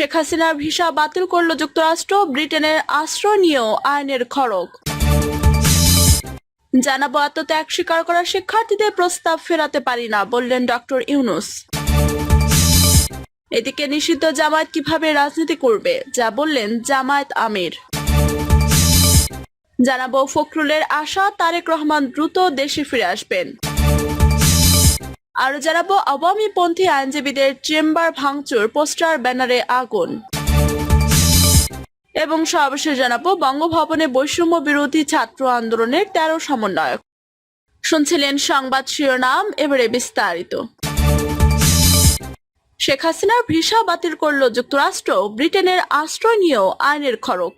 শেখ হাসিনার ভিসা বাতিল করল যুক্তরাষ্ট্র, ব্রিটেনের আশ্রয় নিয়েও আইনের খড়ক জানাব আত্মত্যাগ স্বীকার করা শিক্ষার্থীদের প্রস্তাব ফেরাতে পারি না, বললেন ডক্টর ইউনুস। এদিকে নিষিদ্ধ জামায়াত কীভাবে রাজনীতি করবে, যা বললেন জামায়াত আমির। জানাব ফখরুলের আশা, তারেক রহমান দ্রুত দেশে ফিরে আসবেন। আরও জানাব, আওয়ামী পন্থী আইনজীবীদের চেম্বার ভাঙচুর, পোস্টার, ব্যানারে আগুন। এবং সর্বশেষ জানাব, বঙ্গভবনে বৈষম্য বিরোধী ছাত্র আন্দোলনের তেরো সমন্বয়ক। শুনছিলেন সংবাদ শিরোনাম, এবারে বিস্তারিত। শেখ হাসিনার ভিসা বাতিল করল যুক্তরাষ্ট্র, ব্রিটেনের আশ্রয় নিয়েও আইনের খড়ক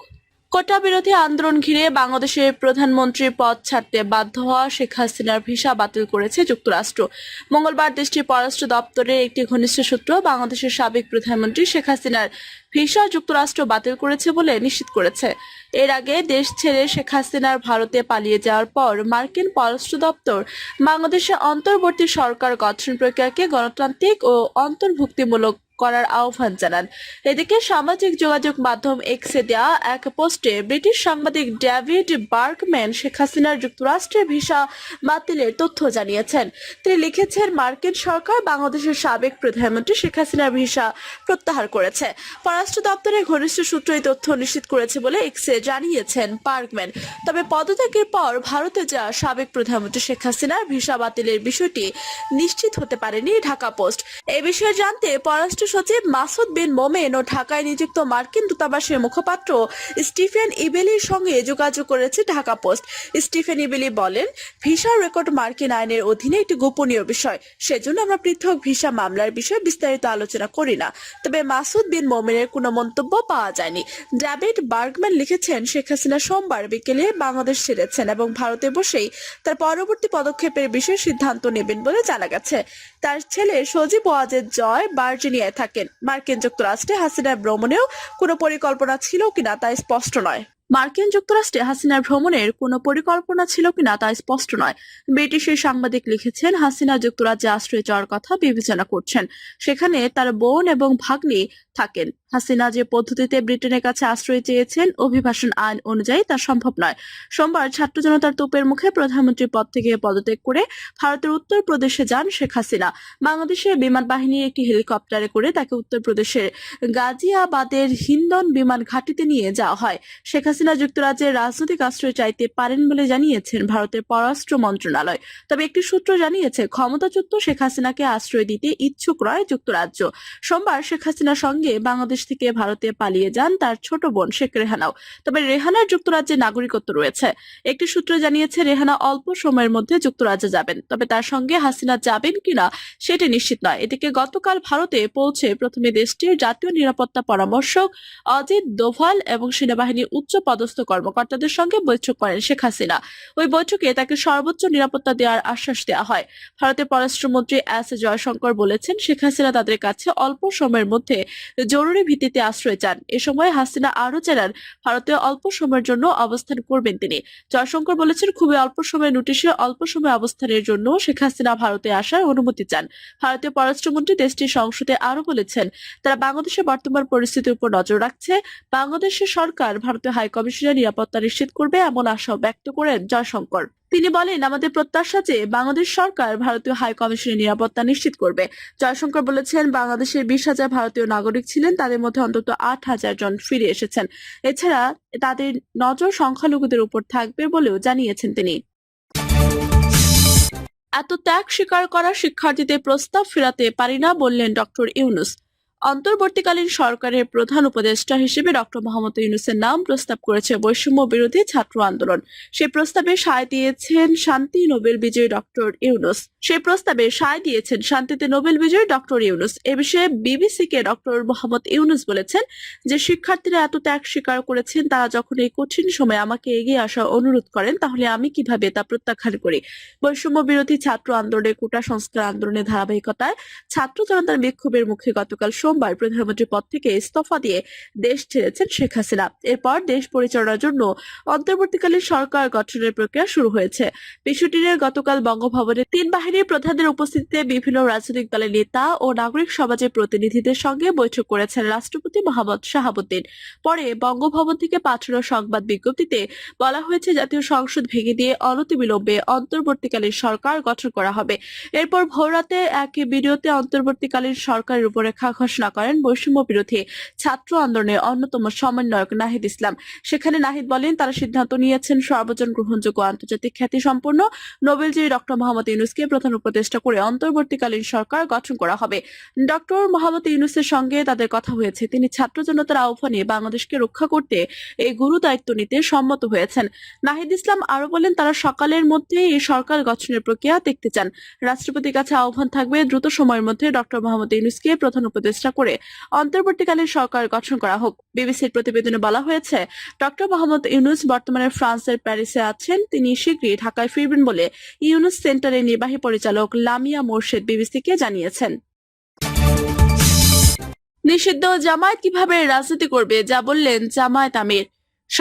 কোটা বিরোধী আন্দোলন ঘিরে বাংলাদেশের প্রধানমন্ত্রীর পদ ছাড়তে বাধ্য হওয়া শেখ হাসিনার ভিসা বাতিল করেছে যুক্তরাষ্ট্র। মঙ্গলবার দেশটির পররাষ্ট্র দপ্তরের একটি ঘনিষ্ঠ সূত্র বাংলাদেশের সাবেক প্রধানমন্ত্রী শেখ হাসিনার ভিসা যুক্তরাষ্ট্র বাতিল করেছে বলে নিশ্চিত করেছে। এর আগে দেশ ছেড়ে শেখ হাসিনার ভারতে পালিয়ে যাওয়ার পর মার্কিন পররাষ্ট্র দপ্তর বাংলাদেশে অন্তর্বর্তী সরকার গঠন প্রক্রিয়াকে গণতান্ত্রিক ও অন্তর্ভুক্তিমূলক করার আহ্বান জানান। এদিকে সামাজিক যোগাযোগ মাধ্যম এক্সে দেওয়া এক পোস্টে ব্রিটিশ সাংবাদিক ডেভিড বার্কম্যান শেখ হাসিনার যুক্তরাষ্ট্রের ভিসা বাতিলের তথ্য জানিয়েছেন। তিনি লিখেছেন, মার্কিন সরকার বাংলাদেশের সাবেক প্রধানমন্ত্রী শেখ হাসিনার ভিসা প্রত্যাহার করেছে। পররাষ্ট্র দপ্তরের ঘনিষ্ঠ সূত্র তথ্য নিশ্চিত করেছে বলে এক্সে জানিয়েছেন পার্কম্যান তবে পদত্যাগের পর ভারতে যাওয়া সাবেক প্রধানমন্ত্রী শেখ হাসিনার ভিসা বাতিলের বিষয়টি নিশ্চিত হতে পারেনি ঢাকা পোস্ট। এ বিষয়ে জানতে পররাষ্ট্র সচিব মাসুদ বিন মোমেন ও ঢাকায় নিযুক্ত মার্কিন দূতাবাসের মুখপাত্র স্টিফেন ইবেলির সঙ্গে যোগাযোগ করেছে ঢাকা পোস্ট। স্টিফেন ইবেলি বলেন, ভিসা রেকর্ড মার্কিন আইনের অধীনে একটি গোপনীয় বিষয়। সেজন্য আমরা পৃথক ভিসা মামলার বিষয়ে বিস্তারিত আলোচনা করি না। তবে মাসুদ বিন মোমেনের কোনো মন্তব্য পাওয়া যায়নি। ডেভিড বার্গম্যান লিখেছেন, শেখ হাসিনা সোমবার বিকেলে বাংলাদেশ ছেড়েছেন এবং ভারতে বসেই তার পরবর্তী পদক্ষেপের বিষয়ে সিদ্ধান্ত নেবেন বলে জানা গেছে। তার ছেলে সজীব ওয়াজেদ জয় ভার্জিনিয়ায় থাকেন। মার্কিন যুক্তরাষ্ট্রে হাসিনার ভ্রমণেও কোনো পরিকল্পনা ছিল কিনা তা স্পষ্ট নয়। মার্কিন যুক্তরাষ্ট্রে হাসিনার ভ্রমণের কোনো পরিকল্পনা ছিল কিনা তা স্পষ্ট নয়। ব্রিটিশের সাংবাদিক লিখেছেন, হাসিনা যুক্তরাজ্যে আশ্রয় যাওয়ার কথা বিবেচনা করছেন। সেখানে তার বোন এবং ভাগ্নি থাকেন। হাসিনা যে পদ্ধতিতে ব্রিটেনের কাছে আশ্রয় চেয়েছেন, অভিবাসন আইন অনুযায়ী তা সম্ভব নয়। সোমবার ছাত্র জনতার তোপের মুখে প্রধানমন্ত্রীর পদ থেকে পদত্যাগ করে ভারতের উত্তর প্রদেশে যান শেখ হাসিনা। বাংলাদেশে বিমান বাহিনীর একটি হেলিকপ্টারে করে তাকে উত্তরপ্রদেশের গাজিয়াবাদের হিন্দন বিমান ঘাঁটিতে নিয়ে যাওয়া হয়। শেখ যুক্তরাজ্যের রাজনৈতিক আশ্রয় চাইতে পারেন বলে জানিয়েছেন ভারতের পররাষ্ট্র মন্ত্রণালয়। তবে একটি সূত্র জানিয়েছে, ক্ষমতাচ্যুত শেখ হাসিনাকে আশ্রয় দিতে ইচ্ছুক নয় যুক্তরাজ্য। সোমবার শেখ হাসিনার সঙ্গে বাংলাদেশ থেকে ভারতে পালিয়ে যান তার ছোট বোন শেখ রেহানাও। তবে রেহানার যুক্তরাজ্যে নাগরিকত্ব রয়েছে। একটি সূত্র জানিয়েছে, রেহানা অল্প সময়ের মধ্যে যুক্তরাজ্যে যাবেন। তবে তার সঙ্গে হাসিনা যাবেন কিনা সেটি নিশ্চিত নয়। এদিকে গতকাল ভারতে পৌঁছে প্রথমে দেশটির জাতীয় নিরাপত্তা পরামর্শক অজিত দোভাল এবং সেনাবাহিনীর উচ্চ পদস্থ কর্মকর্তাদের সঙ্গে বৈঠক করেন শেখ হাসিনা। ওই বৈঠকে তাকে সর্বোচ্চ নিরাপত্তা দেওয়ার আশ্বাস দেওয়া হয়। ভারতের পররাষ্ট্রমন্ত্রী এস জয়শঙ্কর বলেছেন, শেখ হাসিনা তাদের কাছে অল্প সময়ের মধ্যে জরুরি ভিত্তিতে আশ্রয় চান। এ সময় হাসিনা আরও জানান, ভারতে অল্প সময়ের জন্য অবস্থান করবেন তিনি। জয়শঙ্কর বলেছেন, খুবই অল্প সময়ের নোটিশে অল্প সময় অবস্থানের জন্য শেখ হাসিনা ভারতে আসার অনুমতি চান। ভারতীয় পররাষ্ট্রমন্ত্রী দেশটির সংসদে আরও বলেছেন, তারা বাংলাদেশের বর্তমান পরিস্থিতির উপর নজর রাখছে। বাংলাদেশের সরকার ভারতীয় হাইকমিশনের নিরাপত্তা নিশ্চিত করবে এমন আশাও ব্যক্ত করেন জয়শঙ্কর। তিনি বলেন, আমাদের প্রত্যাশা যে বাংলাদেশ সরকার ভারতীয় হাই কমিশনের নিরাপত্তা নিশ্চিত করবে। জয়শঙ্কর বলেছেন, বাংলাদেশের বিশ হাজার ভারতীয় নাগরিক ছিলেন, তাদের মধ্যে অন্তত আট হাজার জন ফিরে এসেছেন। এছাড়া তাদের নজর সংখ্যালঘুদের উপর থাকবে বলেও জানিয়েছেন তিনি। এত ত্যাগ স্বীকার করা শিক্ষার্থীদের প্রস্তাব ফেরাতে পারি না বললেন ডক্টর ইউনুস। অন্তর্বর্তীকালীন সরকারের প্রধান উপদেষ্টা হিসেবে ডক্টর মোহাম্মদ ইউনুসের নাম প্রস্তাব করেছে বৈষম্য বিরোধী ছাত্র আন্দোলন। সেই প্রস্তাবে সায় দিয়েছেন শান্তি নোবেল বিজয়ী ডক্টর ইউনুস। সেই প্রস্তাবে সায় দিয়েছেন শান্তিতে নোবেল বিজয়ী ডক্টর ইউনুস। এ বিষয়ে বিবিসিকে ডক্টর মোহাম্মদ ইউনুস বলেছেন যে, শিক্ষার্থীরা এত ত্যাগ স্বীকার করেছেন, তারা যখন এই কঠিন সময় আমাকে এগিয়ে আসার অনুরোধ করেন, তাহলে আমি কীভাবে তা প্রত্যাখ্যান করি? বৈষম্য বিরোধী ছাত্র আন্দোলনের কোটা সংস্কার আন্দোলনের ধারাবাহিকতায় ছাত্র জনতার বিক্ষোভের মুখে গতকাল সোমবার প্রধানমন্ত্রী পদ থেকে ইস্তফা দিয়ে দেশ ছেড়েছেন শেখ হাসিনা। এরপর দেশ পরিচালনার জন্য অন্তর্বর্তীকালীন সরকার গঠনের প্রক্রিয়া শুরু হয়েছে। বিষয়টি নিয়ে গতকাল বঙ্গভবনে তিন বাহিনীর প্রধানদের উপস্থিতিতে বিভিন্ন রাজনৈতিক দলের নেতা ও নাগরিক সমাজের প্রতিনিধিদের সঙ্গে বৈঠক করেছেন রাষ্ট্রপতি মোহাম্মদ শাহাবুদ্দিন। পরে বঙ্গভবন থেকে পাঠানো সংবাদ বিজ্ঞপ্তিতে বলা হয়েছে, জাতীয় সংসদ ভেঙে দিয়ে অনতিবিলম্বে অন্তর্বর্তীকালীন সরকার গঠন করা হবে। এরপর ভোররাতে এক ভিডিওতে অন্তর্বর্তীকালীন সরকারের উপরেখা ঘোষণা করেন বৈষম্য বিরোধী ছাত্র আন্দোলনের অন্যতম সমন্বয়ক নাহিদ ইসলাম। সেখানে নাহিদ বলেন, তারা সিদ্ধান্ত নিয়েছেন সর্বজন গ্রহণযোগ্য আন্তর্জাতিক খ্যাতি সম্পন্ন নোবেলজয়ী ডক্টর মোহাম্মদ ইউনুসকে প্রধান উপদেষ্টা করে অন্তর্বর্তীকালীন সরকার গঠন করা হবে। ডক্টর মোহাম্মদ ইউনুসের সঙ্গে তাদের কথা হয়েছে। তিনি ছাত্র জনতার আহ্বানে বাংলাদেশকে রক্ষা করতে এই গুরু দায়িত্ব নিতে সম্মত হয়েছেন। নাহিদ ইসলাম আরও বলেন, তারা সকালের মধ্যে এই সরকার গঠনের প্রক্রিয়া দেখতে চান। রাষ্ট্রপতির কাছে আহ্বান থাকবে দ্রুত সময়ের মধ্যে ডক্টর মোহাম্মদ ইউনুসকে প্রধান উপদেষ্টা করে অন্তর্বর্তীকালীন সরকার গঠন করা হোক। বিবিসির প্রতিবেদনে বলা হয়েছে, ডক্টর মোহাম্মদ ইউনুস বর্তমানে ফ্রান্সের প্যারিসে আছেন। তিনি শীঘ্রই ঢাকায় ফিরবেন বলে ইউনুস সেন্টারের নির্বাহী পরিচালক লামিয়া মোর্শেদ বিবিসিকে জানিয়েছেন। নিষিদ্ধ জামায়াত কীভাবে রাজনীতি করবে, যা বললেন জামায়াত আমির।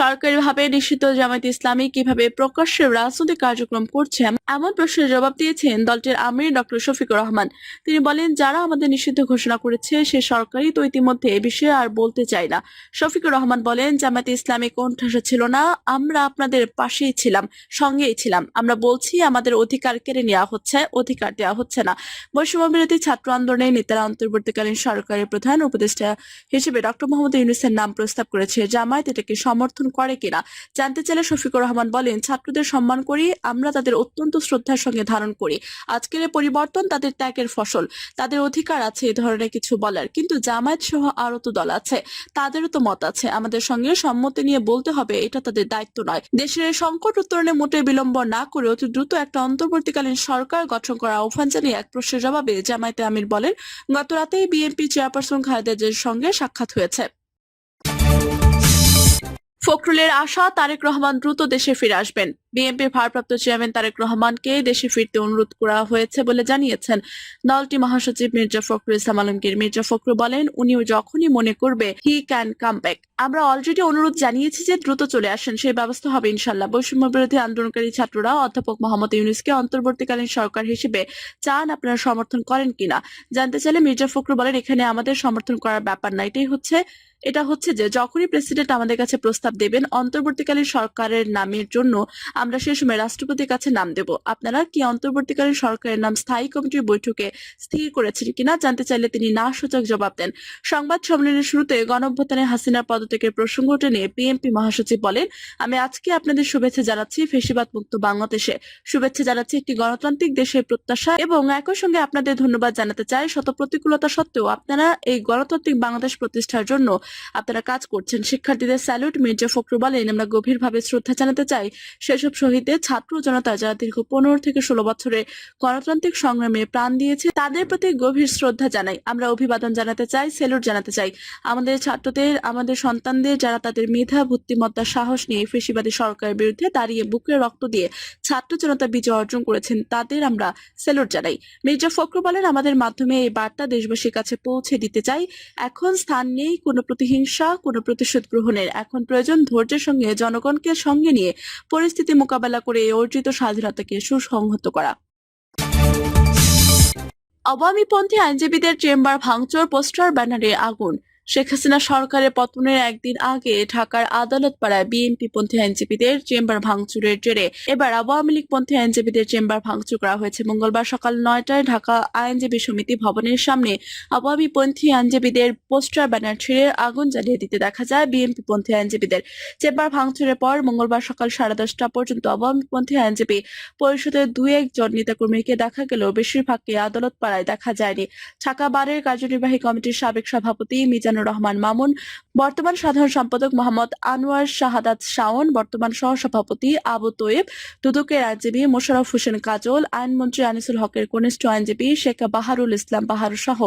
সরকারিভাবে নিষিদ্ধ জামায়াত ইসলামী কীভাবে প্রকাশ্যে রাজনৈতিক কার্যক্রম করছে, এমন প্রশ্নের জবাব দিয়েছেন দলটির আমির ডক্টর শফিকুর রহমান। তিনি বলেন, যারা আমাদের নিষিদ্ধ ঘোষণা করেছে, সে সরকারই তো ইতিমধ্যে এ বিষয়ে আর বলতে চাই না। শফিকুর রহমান বলেন, জামায়াত ইসলামী কোণঠাসা ছিল না, আমরা আপনাদের পাশেই ছিলাম, সঙ্গেই ছিলাম। আমরা বলছি, আমাদের অধিকার কেড়ে নেওয়া হচ্ছে, অধিকার দেওয়া হচ্ছে না। বৈষম্য বিরোধী ছাত্র আন্দোলনে নেতারা অন্তর্বর্তীকালীন সরকারের প্রধান উপদেষ্টা হিসেবে ডক্টর মোহাম্মদ ইউনুসের নাম প্রস্তাব করেছে। জামায়াত এটাকে সমর্থন করে কিনা? জানতে চাইলে শফিকুর রহমান বলেন, ছাত্রদের সম্মান করি, আমরা তাদের অত্যন্ত শ্রদ্ধার সঙ্গে ধারণ করি। আজকের পরিবর্তন তাদের ত্যাগের ফসল। তাদের অধিকার আছে এ ধরনের কিছু বলার। কিন্তু জামায়াত সহ আরও তো দল আছে। তাদেরও তো মত আছে। আমাদের সঙ্গে সম্মতি নিয়ে বলতে হবে, এটা তাদের দায়িত্ব নয়। দেশের সংকট উত্তরণে মোটে বিলম্ব না করে অতি দ্রুত একটা অন্তর্বর্তীকালীন সরকার গঠন করার আহ্বান জানিয়ে এক প্রশ্নের জবাবে জামায়াতে আমির বলেন, গত রাতেই বিএনপি চেয়ারপারসন খালেদা সঙ্গে সাক্ষাৎ হয়েছে। ফখরুলের আশা, তারেক রহমান দ্রুত দেশে ফিরে আসবেন। বিএনপির ভারপ্রাপ্ত চেয়ারম্যান তারেক রহমানকে দেশে ফিরতে অনুরোধ করা হয়েছে বলে জানিয়েছেন দলটি মহাসচিব মির্জা ফখরুল ইসলাম আলমগীর। মির্জা ফখরুল বলেন, উনিও যখনই মনে করবে হি ক্যান কাম ব্যাক আমরা অলরেডি অনুরোধ জানিয়েছি যে দ্রুত চলে আসেন, সেই ব্যবস্থা হবে ইনশাল্লাহ বৈষম্য বিরোধী আন্দোলনকারী ছাত্ররা অধ্যাপক মোহাম্মদ ইউনুসকে অন্তর্বর্তীকালীন সরকার হিসেবে চান আপনারা সমর্থন করেন কিনা। জানতে চাইলে মির্জা ফখরুল বলেন, এখানে আমাদের সমর্থন করার ব্যাপার না। এটাই হচ্ছে এটা হচ্ছে যে যখনই প্রেসিডেন্ট আমাদের কাছে প্রস্তাব দেবেন, অন্তর্বর্তীকালীন সরকারের নামের জন্য আমরা সে সময় রাষ্ট্রপতির কাছে নাম দেব। আপনারা কি অন্তর্বর্তীকালীন সরকারের নাম স্থায়ী কমিটির বৈঠকে স্থির করেছেন কিনা জানতে চাইলে তিনি না সূচক জবাব দেন। সংবাদ সম্মেলনের শুরুতে গণঅভ্যুত্থানে হাসিনার পদত্যাগের প্রসঙ্গ নিয়ে বিএনপি মহাসচিব বলেন, আমি আজকে আপনাদের শুভেচ্ছা জানাচ্ছি ফেসিবাদ মুক্ত বাংলাদেশে। শুভেচ্ছা জানাচ্ছি একটি গণতান্ত্রিক দেশের প্রত্যাশা এবং একই সঙ্গে আপনাদের ধন্যবাদ জানাতে চাই শত প্রতিকূলতা সত্ত্বেও আপনারা এই গণতান্ত্রিক বাংলাদেশ প্রতিষ্ঠার জন্য আপনারা কাজ করছেন। শিক্ষার্থীদের স্যালুট, মির্জা ফখরু বলেন, আমরা গভীরভাবে শ্রদ্ধা জানাতে চাই সেসব শহীদদের ছাত্র জনতা যারা দীর্ঘ পনেরো থেকে ষোলো বছরে গণতান্ত্রিক সংগ্রামে প্রাণ দিয়েছে, তাদের প্রতি গভীর শ্রদ্ধা জানাই। আমরা অভিবাদন জানাতে চাই, স্যালুট জানাতে চাই। আমাদের ছাত্রদের, আমাদের সন্তানদের যারা তাদের মেধা, বুদ্ধিমত্তা, সাহস নিয়ে ফেসিবাদী সরকারের বিরুদ্ধে দাঁড়িয়ে বুকে রক্ত দিয়ে ছাত্র জনতা বিজয় অর্জন করেছেন, তাদের আমরা স্যালুট জানাই। মির্জা ফখরু বলেন, আমাদের মাধ্যমে এই বার্তা দেশবাসীর কাছে পৌঁছে দিতে চাই। এখন স্থান নেই, কোনো প্রতিহিংসা কোনো প্রতিশোধ গ্রহণের এখন প্রয়োজন ধৈর্যের সঙ্গে জনগণকে সঙ্গে নিয়ে পরিস্থিতি মোকাবেলা করে অর্জিত স্বাধীনতাকে সুসংহত করা। আওয়ামীপন্থী আইনজীবীদের চেম্বার ভাঙচুর, পোস্টার, ব্যানারে আগুন। শেখ হাসিনা সরকারের পতনের একদিন আগে ঢাকার আদালত পাড়ায় বিএনপি পন্থী আইনজীবীদের চেম্বার ভাঙচুরের জেরে এবার আওয়ামী লীগ পন্থী আইনজীবীদের চেম্বার ভাঙচুর করা হয়েছে। মঙ্গলবার সকাল নয়টায় ঢাকা আইনজীবী সমিতি ভবনের সামনে আওয়ামী পন্থী আইনজীবীদের পোস্টার ব্যানার ছিঁড়ে আগুন জ্বালিয়ে দিতে দেখা যায় বিএনপি পন্থী আইনজীবীদের। চেম্বার ভাঙচুরের পর মঙ্গলবার সকাল সাড়ে দশটা পর্যন্ত আওয়ামী পন্থী আইনজীবী পরিষদের দুই একজন নেতাকর্মীকে দেখা গেলেও বেশিরভাগকে আদালত পাড়ায় দেখা যায়নি। ঢাকা বারের কার্যনির্বাহী কমিটির সাবেক সভাপতি মিজানুর রহমান মামুন, বর্তমান সাধারণ সম্পাদক মোহাম্মদ আনোয়ার শাহাদাত শাওন, বর্তমান সহসভাপতি আবু তোয়েব, দুদকের আইনজীবী মোশারফ হোসেন কাজল, আইনমন্ত্রী আনিসুল হকের কনিষ্ঠ আইনজীবী শেখ বাহারুল ইসলাম বাহারু সহ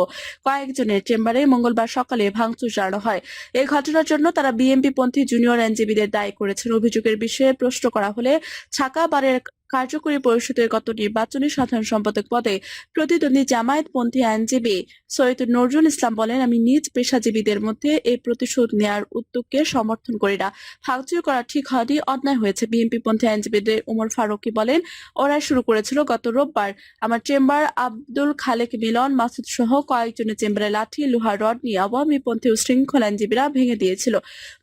কয়েকজনের চেম্বারে মঙ্গলবার সকালে ভাঙচুর চালানো হয়। এই ঘটনার জন্য তারা বিএনপি পন্থী জুনিয়র আইনজীবীদের দায়ী করেছেন। অভিযোগের বিষয়ে প্রশ্ন করা হলে ছাকা বারের কার্যকরী পরিষদের গত নির্বাচনে সাধারণ সম্পাদক পদে প্রতিদ্বন্দ্বী জামায়াতপন্থী আইনজীবী সৈয়দ নজরুল ইসলাম বলেন, আমি নিজ পেশাজীবীদের মধ্যে এই প্রতিশোধ নেয়ার উদ্যোগকে সমর্থন করি না। ভাঙচুর করা ঠিক হয়নি, অন্যায় হয়েছে। বিএনপি পন্থী আইনজীবীদের উমর ফারুকি বলেন, ওরা শুরু করেছিল গত রোববার। আমার চেম্বার আব্দুল খালেক মিলন, মাসুদ সহ কয়েকজনের চেম্বারে লাঠি লোহার রড নিয়ে আওয়ামী পন্থী ও শৃঙ্খল আইনজীবীরা ভেঙে দিয়েছিল।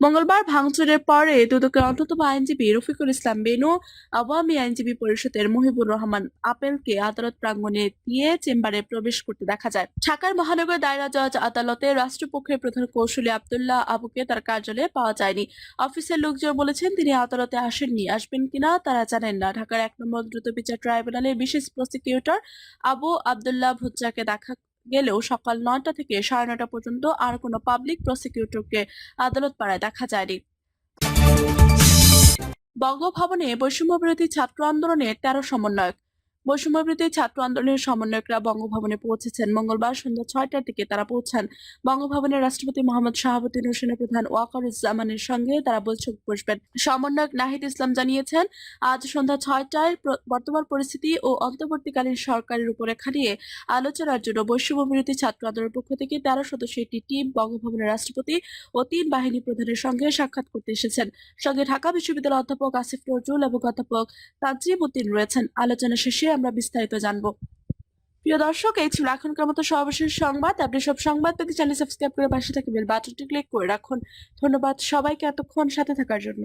মঙ্গলবার ভাঙচুরের পরে দুদকের অন্যতম আইনজীবী রফিকুল ইসলাম বেনু, আওয়ামী আইনজীবী পরিষদের মহিবুর রহমান আপেলকে আদালত প্রাঙ্গণে দিয়ে চেম্বারে প্রবেশ করতে দেখা যায়। ঢাকার মহানগর দায়রা জজ আদালতে রাষ্ট্রপক্ষের প্রধান কৌশলী আবদুল্লাহ আবুকে তার কার্যালয়ে পাওয়া যায়নি। অফিসের লোকজন বলেছেন, তিনি আদালতে আসেননি। আসবেন কিনা তারা জানেন না। ঢাকার এক নম্বর দ্রুত বিচার ট্রাইব্যুনালের বিশেষ প্রসিকিউটর আবু আবদুল্লাহ ভুজ্জাকে দেখা গেলেও সকাল নয়টা থেকে সাড়ে নয়টা পর্যন্ত আর কোনো পাবলিক প্রসিকিউটরকে আদালত পাড়ায় দেখা যায়নি। বঙ্গভবনে বৈষম্যবিরোধী ছাত্র আন্দোলনের তেরো সমন্বয়ক। বৈষম্য বিরোধী ছাত্র আন্দোলনের সমন্বয়করা বঙ্গভবনে পৌঁছেছেন। মঙ্গলবার সন্ধ্যা ছয়টার দিকে তারা পৌঁছান। বঙ্গভবনের রাষ্ট্রপতি মোহাম্মদ শাহাবুদ্দিন হোসেনের প্রধান ওয়াকারুজ্জামানের সঙ্গে তারা বৈঠক বসবেন। সমন্বয়ক নাহিদ ইসলাম জানিয়েছেন, আজ সন্ধ্যা ছয়টায় বর্তমান পরিস্থিতি ও অন্তর্বর্তীকালীন সরকারের উপরে খাটিয়ে আলোচনার জন্য বৈষম্য বিরোধী ছাত্র আন্দোলনের পক্ষ থেকে তেরো সদস্য একটি টিম বঙ্গভবনের রাষ্ট্রপতি ও তিন বাহিনী প্রধানের সঙ্গে সাক্ষাৎ করতে এসেছেন। সঙ্গে ঢাকা বিশ্ববিদ্যালয়ের অধ্যাপক আসিফ নজরুল এবং অধ্যাপক তাজিম উদ্দিন রয়েছেন। আলোচনা শেষে আমরা বিস্তারিত জানব। প্রিয় দর্শক, এই ছিল এখনকার মতো সর্বশেষ সংবাদ। আপনি সব সংবাদ পেতে চ্যানেল সাবস্ক্রাইব করে পাশে থাকবেন বাটনটি ক্লিক করে রাখুন। ধন্যবাদ সবাইকে এতক্ষণ সাথে থাকার জন্য।